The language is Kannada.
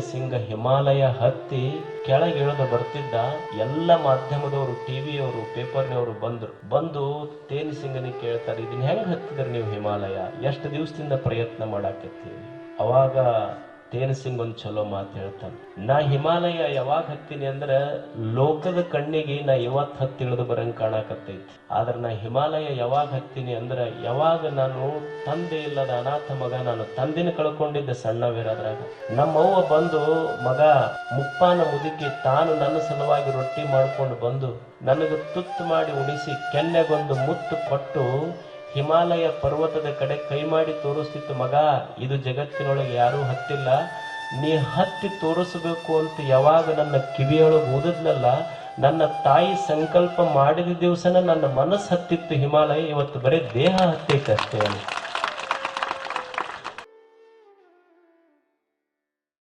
ಸಿಂಗ ಹಿಮಾಲಯ ಹತ್ತಿ ಕೆಳಗಿಳಿದು ಬರ್ತಿದ್ದ ಎಲ್ಲ ಮಾಧ್ಯಮದವರು, ಟಿವಿಯವರು, ಪೇಪರ್ನವರು ಬಂದ್ರು. ಬಂದು ತೇನ ಸಿಂಗನಿಗೆ ಕೇಳ್ತಾರೆ ಇದನ್ನ ಹೆಂಗ್ ಹತ್ತಿದ್ರಿ ನೀವು ಹಿಮಾಲಯ? ಎಷ್ಟು ದಿವಸದಿಂದ ಪ್ರಯತ್ನ ಮಾಡಾಕತ್ತೀವಿ ಅವಾಗ ತೇನ ಸಿಂಗ್ ಒಂದ್ ಚಲೋ ಮಾತು ಹೇಳ್ತಾನೆ. ನಾ ಹಿಮಾಲಯ ಯಾವಾಗ ಹತ್ತೀನಿ ಅಂದ್ರ ಲೋಕದ ಕಣ್ಣಿಗೆ ನಾ ಯಾವತ್ ಹತ್ತಿ ಇಳಿದು ಬರಂಗ್ ಕಾಣಕತ್ತೈತಿ. ಆದ್ರ ನಾ ಹಿಮಾಲಯ ಯಾವಾಗ ಹತ್ತೀನಿ ಅಂದ್ರ ಯಾವಾಗ ನಾನು ತಂದೆ ಇಲ್ಲದ ಅನಾಥ ಮಗ ನಾನು ತಂದೆನ ಕಳ್ಕೊಂಡಿದ್ದೆ ಸಣ್ಣವಿರೋದ್ರಾಗ ನಮ್ಮವ್ವ ಬಂದು ಮಗ ಮುಪ್ಪಾನ ಮುದುಕಿ ತಾನು ನನ್ನ ಸಲುವಾಗಿ ರೊಟ್ಟಿ ಮಾಡ್ಕೊಂಡು ಬಂದು ನನಗೆ ತುತ್ತು ಮಾಡಿ ಉಣಿಸಿ ಕೆನ್ನೆಗೊಂದು ಮುತ್ತು ಕೊಟ್ಟು ಹಿಮಾಲಯ ಪರ್ವತದ ಕಡೆ ಕೈ ಮಾಡಿ ತೋರಿಸ್ತಿತ್ತು, ಮಗ. ಇದು ಜಗತ್ತಿನೊಳಗೆ ಯಾರೂ ಹತ್ತಿಲ್ಲ. ನೀ ಹತ್ತಿ ತೋರಿಸಬೇಕು ಅಂತ ಯಾವಾಗ ನನ್ನ ಕಿವಿಯೊಳಗೆ ಓದಿದ್ಲಲ್ಲ ನನ್ನ ತಾಯಿ ಸಂಕಲ್ಪ ಮಾಡಿದ ದಿವಸನ ನನ್ನ ಮನಸ್ಸು ಹತ್ತಿತ್ತು ಹಿಮಾಲಯ. ಇವತ್ತು ಬರೀ ದೇಹ ಹತ್ತೈತೆ ಅಷ್ಟೇ